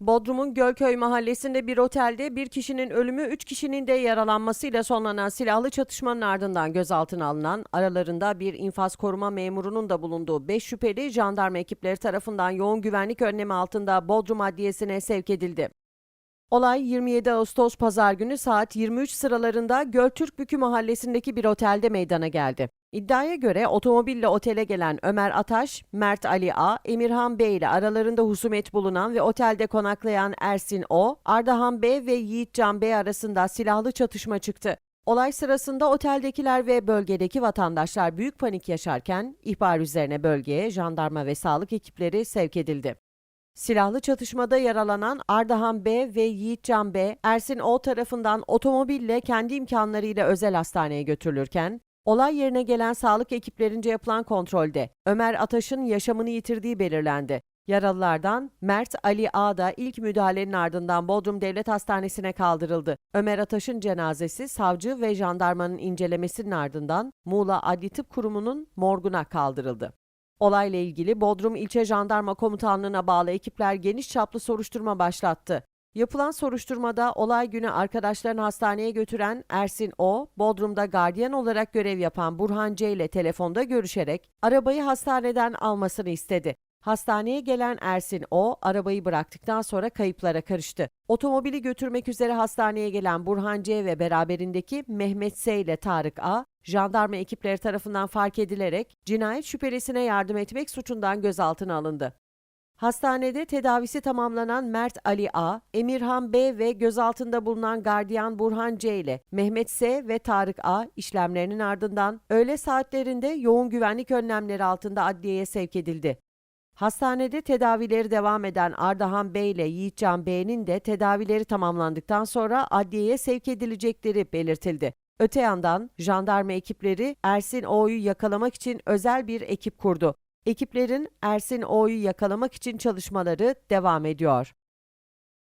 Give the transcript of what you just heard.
Bodrum'un Gölköy mahallesinde bir otelde bir kişinin ölümü, üç kişinin de yaralanmasıyla sonlanan silahlı çatışmanın ardından gözaltına alınan, aralarında bir infaz koruma memurunun da bulunduğu 5 şüpheli jandarma ekipleri tarafından yoğun güvenlik önlemi altında Bodrum Adliyesi'ne sevk edildi. Olay 27 Ağustos pazar günü saat 23 sıralarında Göltürkbükü mahallesindeki bir otelde meydana geldi. İddiaya göre otomobille otele gelen Ömer Ataş, Mert Ali A, Emirhan B ile aralarında husumet bulunan ve otelde konaklayan Ersin O, Ardahan B ve Yiğitcan B arasında silahlı çatışma çıktı. Olay sırasında oteldekiler ve bölgedeki vatandaşlar büyük panik yaşarken ihbar üzerine bölgeye jandarma ve sağlık ekipleri sevk edildi. Silahlı çatışmada yaralanan Ardahan B ve Yiğitcan B, Ersin O tarafından otomobille kendi imkanlarıyla özel hastaneye götürülürken, olay yerine gelen sağlık ekiplerince yapılan kontrolde Ömer Ataş'ın yaşamını yitirdiği belirlendi. Yaralılardan Mert Ali A da ilk müdahalenin ardından Bodrum Devlet Hastanesi'ne kaldırıldı. Ömer Ataş'ın cenazesi savcı ve jandarmanın incelemesinin ardından Muğla Adli Tıp Kurumu'nun morguna kaldırıldı. Olayla ilgili Bodrum İlçe Jandarma Komutanlığı'na bağlı ekipler geniş çaplı soruşturma başlattı. Yapılan soruşturmada olay günü arkadaşlarını hastaneye götüren Ersin O, Bodrum'da gardiyan olarak görev yapan Burhan C ile telefonda görüşerek arabayı hastaneden almasını istedi. Hastaneye gelen Ersin O, arabayı bıraktıktan sonra kayıplara karıştı. Otomobili götürmek üzere hastaneye gelen Burhan C ve beraberindeki Mehmet S ile Tarık A, jandarma ekipleri tarafından fark edilerek cinayet şüphelisine yardım etmek suçundan gözaltına alındı. Hastanede tedavisi tamamlanan Mert Ali A, Emirhan B ve gözaltında bulunan gardiyan Burhan C ile Mehmet S ve Tarık A işlemlerinin ardından öğle saatlerinde yoğun güvenlik önlemleri altında adliyeye sevk edildi. Hastanede tedavileri devam eden Ardahan Bey ile Yiğitcan Bey'in de tedavileri tamamlandıktan sonra adliyeye sevk edilecekleri belirtildi. Öte yandan jandarma ekipleri Ersin O'yu yakalamak için özel bir ekip kurdu. Ekiplerin Ersin O'yu yakalamak için çalışmaları devam ediyor.